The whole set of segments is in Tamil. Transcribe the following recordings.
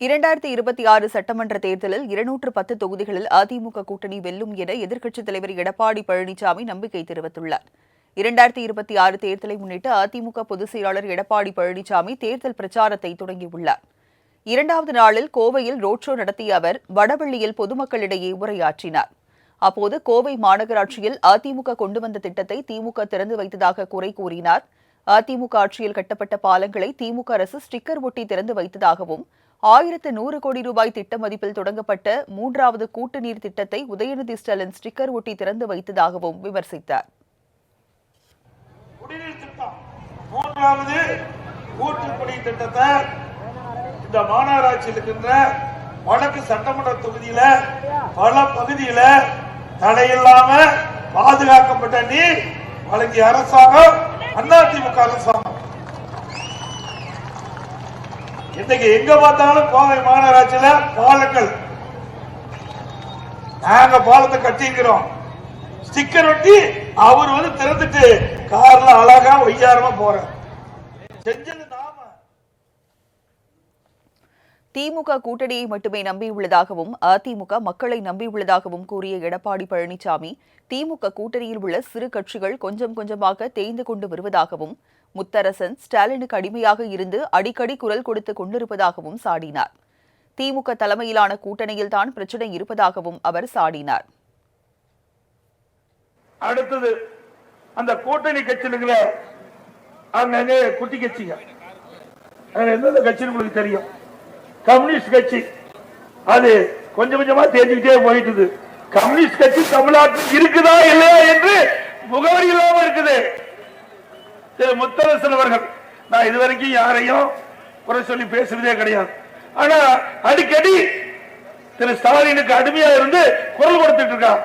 இரண்டாயிரத்தி இருபத்தி ஆறு சட்டமன்ற தேர்தலில் இருநூற்று பத்து தொகுதிகளில் அதிமுக கூட்டணி வெல்லும் என எதிர்க்கட்சித் தலைவர் எடப்பாடி பழனிசாமி நம்பிக்கை தெரிவித்துள்ளார். இரண்டாயிரத்தி இருபத்தி ஆறு தேர்தலை முன்னிட்டு அதிமுக பொதுச் செயலாளர் எடப்பாடி பழனிசாமி தேர்தல் பிரச்சாரத்தை தொடங்கியுள்ளார். இரண்டாவது நாளில் கோவையில் ரோட் ஷோ நடத்திய அவர் வடவள்ளியில் பொதுமக்களிடையே உரையாற்றினார். அப்போது கோவை மாநகராட்சியில் அதிமுக கொண்டு வந்த திட்டத்தை திமுக திறந்து வைத்ததாக குறை கூறினார். அதிமுக ஆட்சியில் கட்டப்பட்ட பாலங்களை திமுக அரசு ஸ்டிக்கர் ஒட்டி திறந்து வைத்ததாகவும் ஆயிரத்து நூறு கோடி ரூபாய் திட்ட மதிப்பில் தொடங்கப்பட்ட மூன்றாவது கூட்டு நீர் திட்டத்தை உதயநிதி ஸ்டாலின் ஸ்டிக்கர் ஒட்டி திறந்து வைத்ததாகவும் விமர்சித்தார். மூன்றாவது கூட்டு குடிநீர் திட்டத்தை இந்த மாநகராட்சியில் இருக்கின்ற வடக்கு சட்டமன்ற தொகுதியில பல பகுதியில தடையில்லாம பாதுகாக்கப்பட்ட நீர் வழங்கிய அரசாங்கம் அதிமுக அரசாங்கம். இன்னைக்கு எங்க பார்த்தாலும் கோவை மாநகராட்சியில பாலங்கள். நாங்க பாலத்தை கட்டிக்கிறோம். ஸ்டிக்கர் ஒட்டி அவர் வந்து திறந்துட்டு கார்ல அழகா ஒய்யாரமா போறார். செஞ்சது திமுக கூட்டணியை மட்டுமே நம்பியுள்ளதாகவும் அதிமுக மக்களை நம்பியுள்ளதாகவும் கூறிய எடப்பாடி பழனிசாமி திமுக கூட்டணியில் உள்ள சிறு கட்சிகள் கொஞ்சம் கொஞ்சமாக தேய்ந்து கொண்டு வருவதாகவும் முத்தரசன் ஸ்டாலினுக்கு அடிமையாக இருந்து அடிக்கடி குரல் கொடுத்து கொண்டிருப்பதாகவும் சாடினார். திமுக தலைமையிலான கூட்டணியில்தான் பிரச்சனை இருப்பதாகவும் அவர் சாடினார். அடுத்தது அந்த கூட்டணி கட்சியில அங்கங்க குட்டி கட்சிங்க? எந்தெந்த கட்சின்னு உங்களுக்கு தெரியும்? கம்யூனிஸ்ட் கட்சி. அது கொஞ்சம் கொஞ்சமா தேஞ்சுக்கிட்டே போயிட்டுது. கம்யூனிஸ்ட் கட்சி தமிழ்நாட்டில் இருக்குதா இல்லையா என்று முகவரி இல்லாம இருக்குது. திரு முத்தரசன் அவர்கள் நான் இதுவரைக்கும் யாரையும் குறை சொல்லி பேசுறதே கிடையாது. ஆனா அடிக்கடி திரு ஸ்டாலினுக்கு அடிமையா இருந்து குரல் கொடுத்துட்டு இருக்கான்.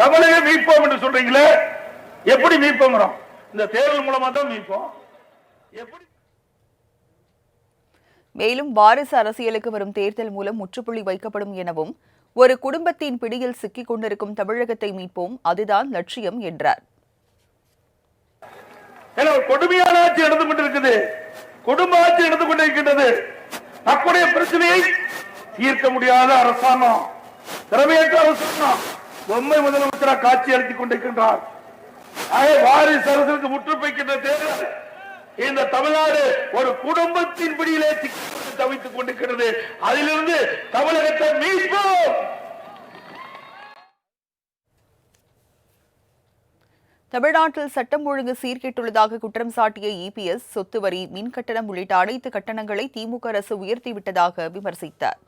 தமிழக மீட்போம் என்று சொல்றீங்களே எப்படி மீட்போங்கிறோம்? இந்த தேர்தல் மூலமா தான் மீட்போம். எப்படி? மேலும் வாரிசு அரசியலுக்கு வரும் தேர்தல் மூலம் முற்றுப்புள்ளி வைக்கப்படும் எனவும் ஒரு குடும்பத்தின் பிடியில் சிக்கிக் கொண்டிருக்கும் தமிழகத்தை மீட்போம் அதுதான் லட்சியம் என்றார். ஏன்னா ஒரு கொடுமையான ஆட்சி நடந்து கொண்டிருக்குது. குடும்ப ஆட்சி நடந்து கொண்டிருக்கின்றது. மக்களுடைய பிரச்சனையை தீர்க்க முடியாத அரசாங்கம். திறமையற்ற அரசாங்கம். பொம்மை முதலமைச்சராக காட்சி அளித்துக் கொண்டிருக்கின்றார். வாரிசு அரசுக்கு முற்றுப்பைக்கின்ற தேர்தல் இந்த தமிழ்நாடு ஒரு குடும்பத்தின் பிடியிலே தவித்துக் கொண்டிருக்கிறது. அதிலிருந்து தமிழகத்தை மீட்போம்! தமிழ்நாட்டில் சட்டம் ஒழுங்கு சீர்கெட்டுள்ளதாக குற்றம் சாட்டிய இபிஎஸ் சொத்து வரி மின் கட்டணம் உள்ளிட்ட அனைத்து கட்டணங்களை திமுக அரசு உயர்த்திவிட்டதாக விமர்சித்தார்.